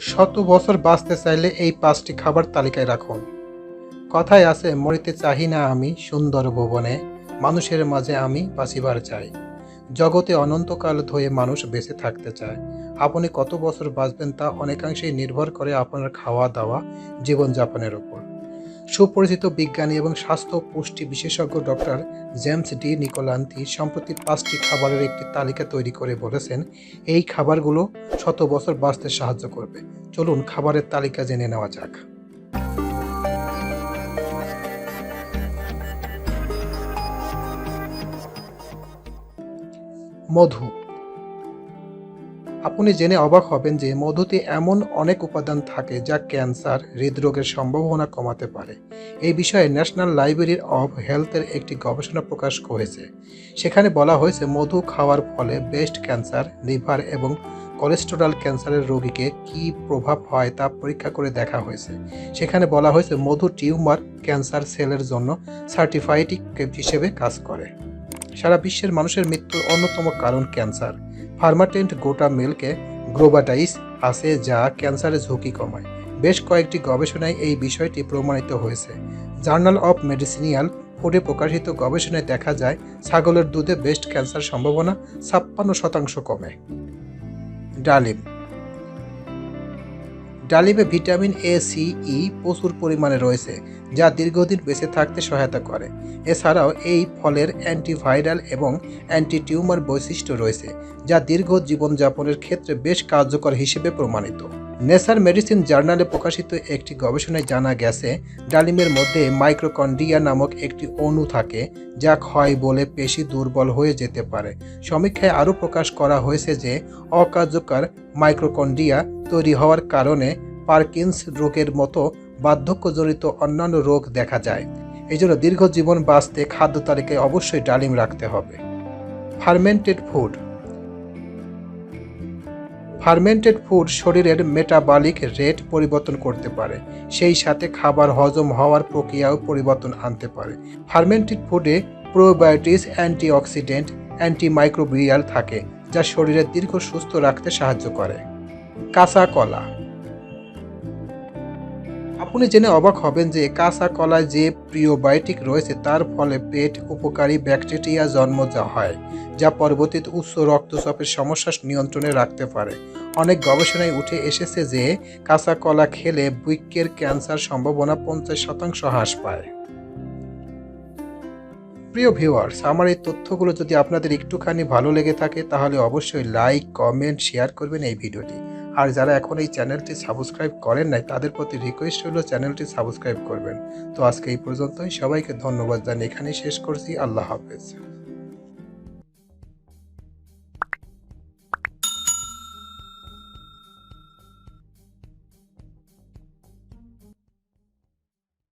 শত বছর বাঁচতে চাইলে এই পাঁচটি খাবার তালিকায় রাখুন। কথায় আছে, মরিতে চাহি না আমি, সুন্দর ভুবনে, মানুষের মাঝে আমি বাঁচিবার চাই। জগতে অনন্তকাল ধয়ে মানুষ বেঁচে থাকতে চায়। আপনি কত বছর বাঁচবেন তা অনেকাংশেই নির্ভর করে আপনার খাওয়া দাওয়া জীবনযাপনের উপর। সুপরিচিত বিজ্ঞানী এবং স্বাস্থ্য পুষ্টি বিশেষজ্ঞ ডক্টর জেমস ডি নিকোলান্তি সম্প্রতি পাঁচটি খাবারের একটি তালিকা তৈরি করে বলেছেন, এই খাবারগুলো শত বছর বাঁচতে সাহায্য করবে। চলুন খাবারের তালিকা জেনে নেওয়া যাক। মধু আপনি জেনে অবাক হবেন যে মধুতে এমন অনেক উপাদান থাকে যা ক্যান্সার, হৃদরোগের সম্ভাবনা কমাতে পারে। এই বিষয়ে ন্যাশনাল লাইব্রেরি অব হেলথের একটি গবেষণা প্রকাশ করেছে। সেখানে বলা হয়েছে, মধু খাওয়ার ফলে ব্রেস্ট ক্যান্সার, লিভার এবং কোলেস্টেরল ক্যান্সারের রোগীকে কী প্রভাব হয় তা পরীক্ষা করে দেখা হয়েছে। সেখানে বলা হয়েছে, মধু টিউমার ক্যান্সার সেলের জন্য সার্টিফাইটিক হিসেবে কাজ করে। সারা বিশ্বের মানুষের মৃত্যুর অন্যতম কারণ ক্যান্সার। ফার্মাটেন্ট গোটা মিল্কে গ্রোবাটাইস আছে যা ক্যান্সারের ঝুঁকি কমায়। বেশ কয়েকটি গবেষণায় এই বিষয়টি প্রমাণিত হয়েছে। জার্নাল অফ মেডিসিনিয়াল ফুডে প্রকাশিত গবেষণায় দেখা যায়, ছাগলের দুধে বেস্ট ক্যান্সার সম্ভাবনা ছাপ্পান্ন শতাংশ কমে। ডালিম ডালিমে ভিটামিন এ সি ই প্রচুর পরিমাণে রয়েছে, যা দীর্ঘদিন বেঁচে থাকতে সহায়তা করে। এছাড়াও এই ফলের অ্যান্টিভাইরাল এবং অ্যান্টি টিউমার বৈশিষ্ট্য রয়েছে, যা দীর্ঘ জীবনযাপনের ক্ষেত্রে বেশ কার্যকর হিসেবে প্রমাণিত। নেসার মেডিসিন জার্নালে প্রকাশিত একটি গবেষণায় জানা গেছে, ডালিমের মধ্যে মাইক্রোকন্ড্রিয়া নামক একটি অণু থাকে, যা ক্ষয় বলে পেশি দুর্বল হয়ে যেতে পারে। সমীক্ষায় আরও প্রকাশ করা হয়েছে যে, অকার্যকর মাইক্রোকন্ড্রিয়া তৈরি হওয়ার কারণে পার্কিন্স রোগের মতো বার্ধক্যজনিত অন্যান্য রোগ দেখা যায়। এই জন্য দীর্ঘ জীবন বাঁচতে খাদ্য তালিকায় অবশ্যই ডালিম রাখতে হবে। ফার্মেন্টেড ফুড ফার্মেন্টেড ফুড শরীরের মেটাবলিক রেট পরিবর্তন করতে পারে। সেই সাথে খাবার হজম হওয়ার প্রক্রিয়াও পরিবর্তন আনতে পারে। ফার্মেন্টেড ফুডে প্রোবায়োটিস, অ্যান্টিঅক্সিডেন্ট, অ্যান্টিমাইক্রোবিয়াল থাকে, যা শরীরের দীর্ঘ সুস্থ রাখতে সাহায্য করে। কাঁচা কলা আপনি জেনে অবাক হবেন যে কাঁচা কলায় যে প্রিওবায়োটিক রয়েছে, তার ফলে পেট উপকারী ব্যাকটেরিয়া জন্ম যা হয়, যা পরবর্তীতে উচ্চ রক্তচাপের সমস্যা নিয়ন্ত্রণে রাখতে পারে। অনেক গবেষণায় উঠে এসেছে যে কাঁচা কলা খেলে বৃক্কের ক্যান্সার সম্ভাবনা পঞ্চাশ শতাংশ হ্রাস পায়। প্রিয় ভিউয়ার্স, আমার এই তথ্যগুলো যদি আপনাদের একটুখানি ভালো লেগে থাকে, তাহলে অবশ্যই লাইক, কমেন্ট, শেয়ার করবেন এই ভিডিওটি। আর যারা এখন এই চ্যানেলটি সাবস্ক্রাইব করেন নাই, তাদের প্রতি রিকোয়েস্ট হলো চ্যানেলটি সাবস্ক্রাইব করবেন। তো আজকে এই পর্যন্তই। সবাইকে ধন্যবাদ জানিয়ে এখানেই শেষ করছি। আল্লাহ হাফেজ।